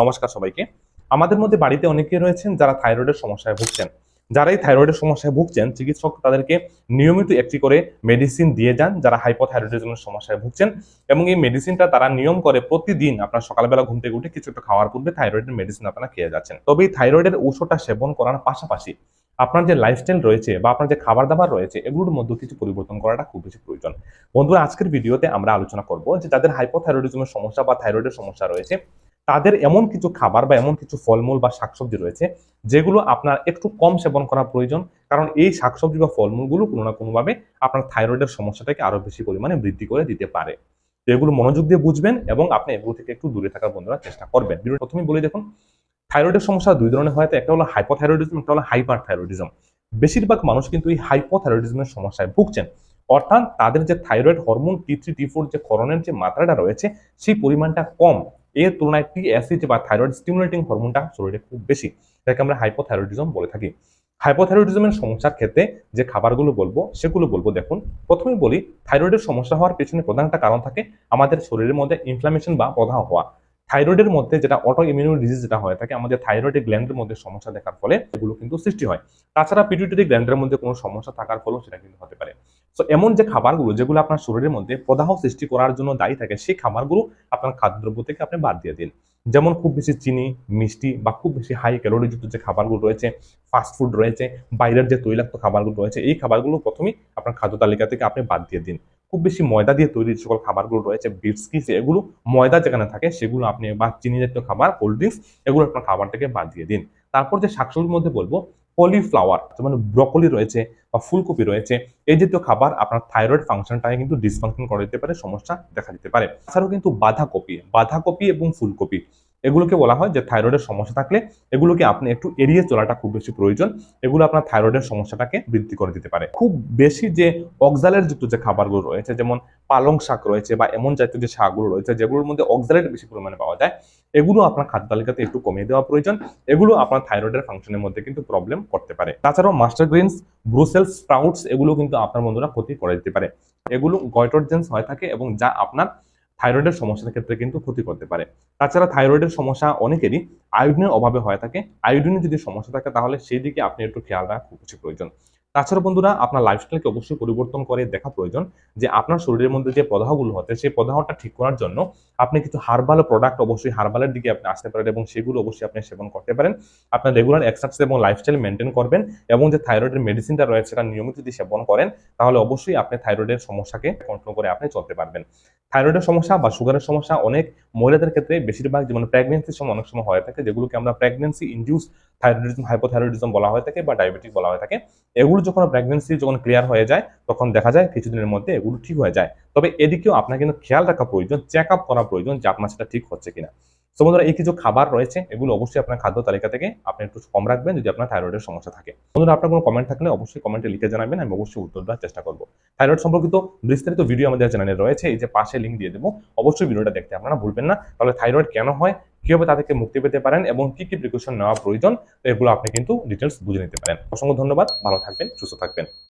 নমস্কার সবাইকে। আমাদের মধ্যে বাড়িতে অনেকে রয়েছেন যারা থাইরয়েডের সমস্যায় ভুগছেন। যারা এই থাইরয়েডের সমস্যায় ভুগছেন, চিকিৎসক তাদেরকে নিয়মিত একটি করে মেডিসিন দিয়ে যান যারা হাইপোথাইরয়েডিজমের সমস্যায় ভুগছেন এবং এই মেডিসিনটা তারা নিয়ম করে প্রতিদিন আপনার সকালবেলা ঘুম থেকে উঠে কিছু একটা খাওয়ার পূর্বে থাইরয়েডের মেডিসিন আপনারা খেয়ে যাচ্ছেন। তবে এই থাইরয়েডের ঔষধটা সেবন করার পাশাপাশি আপনার যে লাইফস্টাইল রয়েছে বা আপনার যে খাবার দাবার রয়েছে, এগুলোর মধ্যে কিছু পরিবর্তন করাটা খুব বেশি প্রয়োজন। বন্ধুরা, আজকের ভিডিওতে আমরা আলোচনা করব যে যাদের হাইপোথাইরয়েডিজমের সমস্যা বা থাইরয়েডের সমস্যা রয়েছে তাদের এমন কিছু খাবার বা এমন কিছু ফলমূল বা শাকসবজি রয়েছে, যেগুলো আপনার একটু কম সেবন করা প্রয়োজন। কারণ এই শাকসবজি বা ফলমূলগুলো কোনো না কোনোভাবে আপনার থাইরয়েডের সমস্যাটাকে আরও বেশি পরিমাণে বৃদ্ধি করে দিতে পারে। তো এগুলো মনোযোগ দিয়ে বুঝবেন এবং আপনি এগুলো থেকে একটু দূরে থাকার বন্ধুরা চেষ্টা করবেন। ভিডিও প্রথমেই বলে দেখুন, থাইরয়েডের সমস্যা দুই ধরনের হয়। একটা হলো হাইপোথাইরয়েডিজম একটা হলো হাইপার থাইরয়েডিজম বেশিরভাগ মানুষ কিন্তু এই হাইপোথাইরয়েডিজমের সমস্যায় ভুগছেন। অর্থাৎ তাদের যে thyroid hormone T three T four যে করণের যে মাত্রাটা রয়েছে, সেই পরিমাণটা কম। এর তুলনায় টি অ্যাসিড বা থাইরয়েড স্টিমুলেটিং হরমোনটা শরীরে খুব বেশি, যাকে আমরা হাইপোথাইরয়েডিজম বলে থাকি। হাইপোথাইরয়েডিজমের সমস্যার ক্ষেত্রে যে খাবারগুলো বলব, সেগুলো বলব দেখুন। প্রথমে বলি থাইরয়েডের সমস্যা হওয়ার পেছনে প্রধান একটা কারণ থাকে আমাদের শরীরের মধ্যে ইনফ্লামেশন বা প্রদাহ হওয়া। থাইরয়েডের মধ্যে যেটা অটো ইমিউন ডিজিজ যেটা হয় থাকে আমাদের থাইরয়েড গ্ল্যান্ডের মধ্যে সমস্যা দেখার ফলে এগুলো কিন্তু সৃষ্টি হয়। তাছাড়া পিটুইটারি গ্ল্যান্ডের মধ্যে কোনো সমস্যা থাকার ফলেও সেটা কিন্তু হতে পারে। তো এমন যে খাবারগুলো, যেগুলো আপনার শরীরের মধ্যে প্রদাহ সৃষ্টি করার জন্য দায়ী থাকে, সেই খাবারগুলো আপনার খাদ্যদ্রব্য থেকে আপনি বাদ দিয়ে দিন। যেমন খুব বেশি চিনি, মিষ্টি বা খুব বেশি হাই ক্যালোরিযুক্ত যে খাবারগুলো রয়েছে ফাস্ট ফুড রয়েছে, বাইরের যে তৈলাক্ত খাবারগুলো রয়েছে, এই খাবারগুলো প্রথমেই আপনার খাদ্য তালিকা থেকে আপনি বাদ দিয়ে দিন। খুব বেশি ময়দা দিয়ে তৈরি যে সকল খাবারগুলো রয়েছে বিস্কিট এগুলো ময়দা যেখানে থাকে, সেগুলো আপনি বা চিনি জাতীয় খাবার কোল্ড ড্রিঙ্কস এগুলো আপনার খাবার থেকে বাদ দিয়ে দিন। তারপর যে শাকসবজির মধ্যে বলব কলিফ্লাওয়ার যেমন ব্রকলি রয়েছে বা ফুলকপি রয়েছে, এই জাতীয় খাবার আপনার থাইরয়েড ফাংশনটাকে কিন্তু ডিসফাংশন করে দিতে পারে, সমস্যা দেখা দিতে পারে। তাছাড়াও কিন্তু বাঁধাকপি বাঁধাকপি এবং ফুলকপি। এগুলোকে বলা হয় যে থাইরয়েডের সমস্যা থাকলে এগুলোকে আপনি একটু এড়িয়ে চলাটা খুব বেশি প্রয়োজন। এগুলো আপনার থাইরয়েডের সমস্যাটাকে বৃদ্ধি করে দিতে পারে। খুব বেশি যে অক্সালেট যুক্ত যে খাবারগুলো রয়েছে, যেমন পালং শাক রয়েছে বা এমন জাতীয় যে শাকগুলো রয়েছে, যেগুলোর মধ্যে অক্সালেট বেশি পরিমাণে পাওয়া যায়, এগুলো আপনার খাদ্য তালিকাতে একটু কমিয়ে দেওয়া প্রয়োজন। এগুলো আপনার থাইরয়েডের ফাংশনের মধ্যে কিন্তু প্রবলেম করতে পারে। তাছাড়াও মাস্টার গ্রিনস ব্রুসেল স্প্রাউটস এগুলো কিন্তু আপনার বন্ধুরা ক্ষতি করে দিতে পারে। এগুলো গয়টোজেন্স হয়ে থাকে এবং যা আপনার থাইরয়েডের সমস্যার ক্ষেত্রে কিন্তু ক্ষতি করতে পারে। তাছাড়া থাইরয়েডের সমস্যা অনেকেরই আয়োডিনের অভাবে হয়ে থাকে। আয়োডিনের যদি সমস্যা থাকে তাহলে সেই দিকে আপনি একটু খেয়াল রাখা খুব বেশি প্রয়োজন। তাছাড়া বন্ধুরা, আপনার লাইফস্টাইলকে অবশ্যই পরিবর্তন করে দেখা প্রয়োজন যে আপনার শরীরের মধ্যে যে প্রদাহগুলো হচ্ছে, সেই প্রদাহটা ঠিক করার জন্য আপনি কিছু হার্বাল প্রোডাক্ট অবশ্যই হার্বালের দিকে আপনি আসতে পারেন এবং সেগুলো অবশ্যই আপনি সেবন করতে পারেন। আপনার রেগুলার এক্সারসাইজ এবং লাইফস্টাইল মেনটেন করবেন এবং যে থাইরয়েডের মেডিসিনটা রয়েছে, সেটা নিয়মিত যদি সেবন করেন, তাহলে অবশ্যই আপনি থাইরয়েডের সমস্যাকে কন্ট্রোল করে আপনি চলতে পারবেন। থাইরয়েডের সমস্যা বা সুগারের সমস্যা অনেক মহিলাদের ক্ষেত্রে বেশিরভাগ যেমন প্রেগনেন্সির সময় অনেক সময় হয়ে থাকে, যেগুলোকে আমরা প্রেগনেন্সি ইনডিউস থাইরয়েডিজম হাইপোথাইরয়েডিজম বলা হয়ে থাকে বা ডায়াবেটিক বলা হয়ে থাকে, এগুলো যখন প্রেগনেন্সি যখন ক্লিয়ার হয়ে যায়, তখন দেখা যায় কিছুদিনের মধ্যে এগুলো ঠিক হয়ে যায়। তবে এদিকেও আপনার কিন্তু খেয়াল রাখা প্রয়োজন চেক আপ করা প্রয়োজন যে আপনার সেটা ঠিক হচ্ছে কিনা। তো বন্ধুরা, এই কিছু খাবার রয়েছে, এগুলো অবশ্যই আপনার খাদ্য তালিকা থেকে আপনি একটু কম রাখবেন যদি আপনার থাইরয়েডের সমস্যা থাকে। বন্ধুরা, আপনার কোনো কমেন্ট থাকলে অবশ্যই কমেন্টে লিখে জানাবেন, আমি অবশ্যই উত্তর দেওয়ার চেষ্টা করব। থাইরয়েড সম্পর্কিত বিস্তারিত ভিডিও আমাদের চ্যানেলে রয়েছে, এই যে পাশে লিঙ্ক দিয়ে দেবো। অবশ্যই ভিডিওটা দেখতে আপনারা ভুলবেন না। তাহলে থাইরয়েড কেন হয় কীভাবে তাদেরকে মুক্তি পেতে পারেন এবং কি কি প্রিকশন নেওয়া প্রয়োজন এগুলো আপনি কিন্তু ডিটেলস বুঝে নিতে পারেন। অসংখ্য ধন্যবাদ, ভালো থাকবেন, সুস্থ থাকবেন।